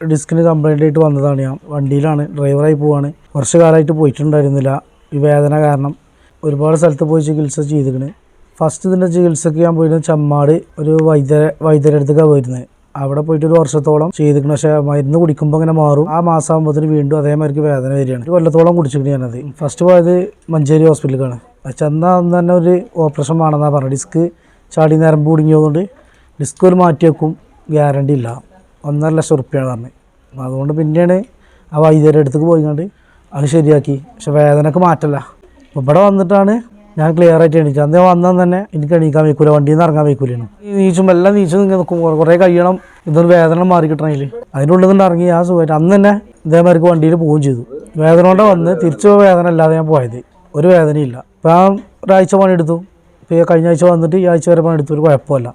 ഡിസ്കിന് complaint ആയിട്ട് വന്നതാണ്. ഞാൻ വണ്ടിയിലാണ് ഡ്രൈവറായി പോവാണ്. കുറച്ച് കാലമായിട്ട് പോയിട്ടുണ്ടായിരുന്നില്ല. ഈ വേദന കാരണം. ഒരുപാട് സ്ഥലത്ത് പോയി ചികിത്സ ചെയ്തിരിക്കണ്. ഫസ്റ്റ് ഇതിന്റെ ചികിത്സയ്ക്ക് ഞാൻ പോയിരുന്നത് ചമ്മാട് ഒരു വൈദ്യ വൈദ്യരുടെ അടുത്തേക്കാണ് പോയിരുന്നത്. അവിടെ പോയിട്ട് ഒരു വർഷത്തോളം ചെയ്തിരിക്കണം. പക്ഷേ മരുന്ന് കുടിക്കുമ്പോൾ അങ്ങനെ മാറും. ആ മാസം ആകുമ്പോഴത്തേന് വീണ്ടും അതേമാതിരിക്ക് വേദന വരികയാണ്. ഒരു കൊല്ലത്തോളം കുടിച്ചിരിക്കണം ഞാനത്. ഫസ്റ്റ് പോയത് മഞ്ചേരി ഹോസ്പിറ്റലിലാണ് ചെന്നാൽ അന്ന് തന്നെ ഒരു ഓപ്പറേഷൻ വേണമെന്നാണ് പറഞ്ഞത്. ഡിസ്ക് ചാടി നേരം കുടുങ്ങിയതുകൊണ്ട് ഡിസ്ക് ഒരു മാറ്റി വെക്കും ഗ്യാരണ്ടി ഇല്ല. ഒന്നര ലക്ഷം റുപ്യാണ് പറഞ്ഞത് അപ്പം അതുകൊണ്ട് പിന്നെയാണ് ആ വൈദ്യരുടെ അടുത്തേക്ക് പോയിക്കൊണ്ട് അത് ശരിയാക്കി. പക്ഷെ വേദനക്ക് മാറ്റല്ല. അപ്പോൾ ഇവിടെ വന്നിട്ടാണ് ഞാൻ ക്ലിയർ ആയിട്ട് എണീച്ചത്. അന്നേ വന്നാൽ തന്നെ എനിക്ക് എണീക്കാൻ വയ്ക്കൂല. വണ്ടിയിൽ നിന്ന് ഇറങ്ങാൻ വയ്ക്കൂലാണ് നീച്ചും എല്ലാം നീച്ചും നിങ്ങൾ നിൽക്കും കുറേ കഴിയണം ഇതൊരു വേദന മാറി കിട്ടണമെങ്കിൽ അതിന്റെ ഉള്ളിൽ നിന്ന് ഇറങ്ങി ആ സുഖമായിട്ട് അന്ന് തന്നെ ഇതേമാതിരിക്ക് വണ്ടിയിൽ പോവുകയും ചെയ്തു. വേദന കൊണ്ട് വന്ന് തിരിച്ചു വേദന അല്ലാതെ ഞാൻ പോയത്. ഒരു വേദനയില്ല ഇപ്പം ആ ഒരാഴ്ച പണിയെടുത്തു. ഇപ്പോൾ കഴിഞ്ഞ ആഴ്ച വന്നിട്ട് ഈ ആഴ്ച വരെ പണിയെടുത്തു ഒരു കുഴപ്പമില്ല.